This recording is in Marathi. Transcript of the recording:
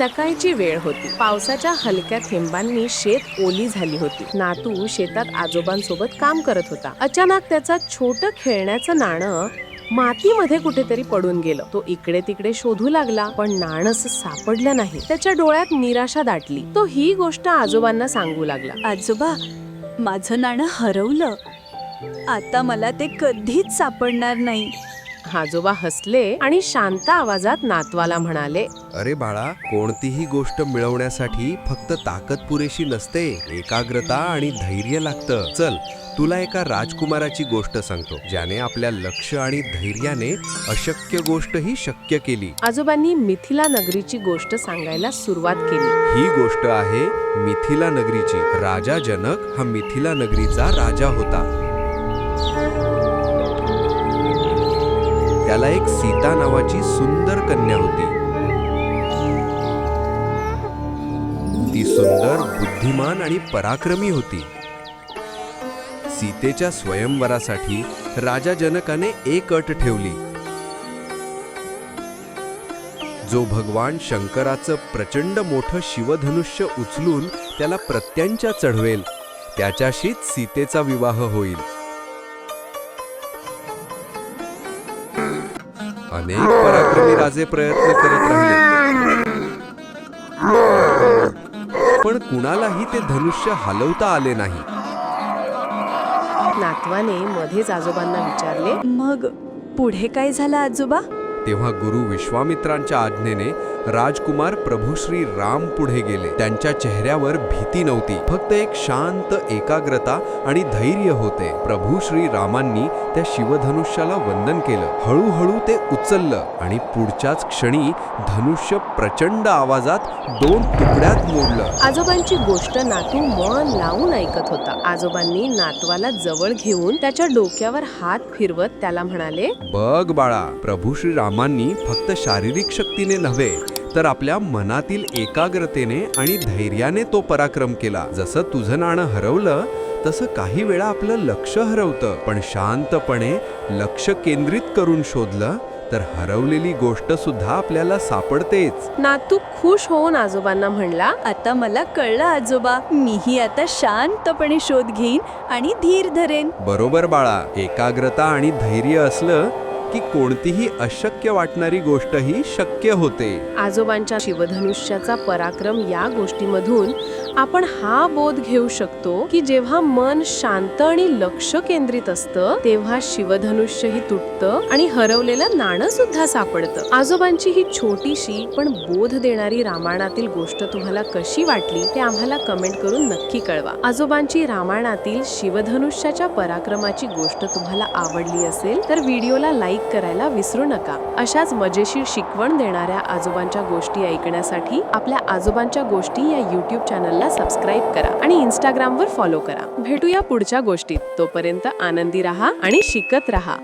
सकाळची वेळ होती. पावसाच्या हलक्या थेंबांनी शेत ओली झाली होती. नातू शेतात आजोबांसोबत काम करत होता. अचानक त्याचा छोट खेळण्याचं नाणं मातीमध्ये कुठेतरी पडून गेलं. तो इकडे तिकडे शोधू लागला पण नाणस सापडलं नाही. त्याच्या डोळ्यात निराशा दाटली. तो ही गोष्ट आजोबांना सांगू लागला. आजोबा माझं नाणं हरवलं. आता मला ते कधीच सापडणार नाही. आजोबा हसले आणि शांत आवाजात नातवाला म्हणाले अरे बाळा कोणतीही गोष्ट मिळवण्यासाठी फक्त ताकद पुरेशी नसते एकाग्रता आणि धैर्य लागतं. चल तुला एका राजकुमाराची गोष्ट सांगतो ज्याने आपल्या लक्ष आणि धैर्याने अशक्य गोष्टही शक्य केली. आजोबांनी मिथिला नगरीची गोष्ट सांगायला सुरुवात केली. ही गोष्ट आहे मिथिला नगरीची. राजा जनक हा मिथिला नगरीचा राजा होता. त्याला एक सीता नावाची सुंदर कन्या होती. ती सुंदर बुद्धिमान आणि पराक्रमी होती. सीतेच्या स्वयंवरासाठी राजा जनकाने एक अट ठेवली. जो भगवान शंकराचं प्रचंड मोठं शिवधनुष्य उचलून त्याला प्रत्यांच्या चढवेल त्याच्याशीच सीतेचा विवाह होईल. अनेक पराक्रमी राजे प्रयत्न करत राहिले. पण कुणालाही ते धनुष्य हलवता आले नाही. नातवाने मध्येच आजोबांना विचारले मग पुढे काय झालं आजोबा? तेव्हा गुरु विश्वामित्रांच्या आज्ञेने राजकुमार प्रभू श्री राम पुढे गेले. त्यांच्या चेहऱ्यावर भीती नव्हती. फक्त एक शांत एकाग्रता आणि धैर्य होते. प्रभू श्री रामांनी त्या शिवधनुष्याला वंदन केलं. हळूहळू ते उचललं आणि पुढच्याच क्षणी धनुष्य प्रचंड आवाजात दोन तुकड्यात मोडलं. आजोबांची गोष्ट नातू मन लावून ऐकत होता. आजोबांनी नातवाला जवळ घेऊन त्याच्या डोक्यावर हात फिरवत त्याला म्हणाले बघ बाळा प्रभू श्री रामांनी फक्त शारीरिक शक्तीने नव्हे तर आपल्या मनातील एकाग्रतेने आणि धैर्याने तो पराक्रम केला. जसं तुझं नाणं हरवलं तसं काही वेळा आपलं लक्ष हरवतं. पण शांतपणे लक्ष केंद्रित करून शोधलं तर हरवलेली गोष्ट सुद्धा आपल्याला सापडतेच. नातू खुश होऊन आजोबांना म्हणला आता मला कळलं आजोबा मीही आता शांतपणे शोध घेईन आणि धीर धरेन. बरोबर बाळा एकाग्रता आणि धैर्य असलं की कोणतीही अशक्य वाटणारी गोष्टही शक्य होते. आजोबांच्या शिवधनुष्याचा पराक्रम या गोष्टीमधून आपण हा बोध घेऊ शकतो की जेव्हा मन शांत आणि लक्ष केंद्रित असतं तेव्हा शिवधनुष्यही तुटतं आणि हरवलेलं नाणं सुद्धा सापडतं. आजोबांची ही छोटीशी पण बोध देणारी रामायणातील गोष्ट तुम्हाला कशी वाटली ते आम्हाला कमेंट करून नक्की कळवा. आजोबांची रामायणातील शिवधनुष्याच्या पराक्रमाची गोष्ट तुम्हाला आवडली असेल तर व्हिडिओला लाईक करायला विसरू नका. अशाच मजेशीर शिकवण देणाऱ्या आजोबांच्या गोष्टी ऐकण्यासाठी आपल्या आजोबांच्या गोष्टी या युट्यूब चॅनलला सबस्क्राईब करा आणि इंस्टाग्रामवर फॉलो करा. भेटूया पुढच्या गोष्टीत. तोपर्यंत आनंदी रहा आणि शिकत रहा.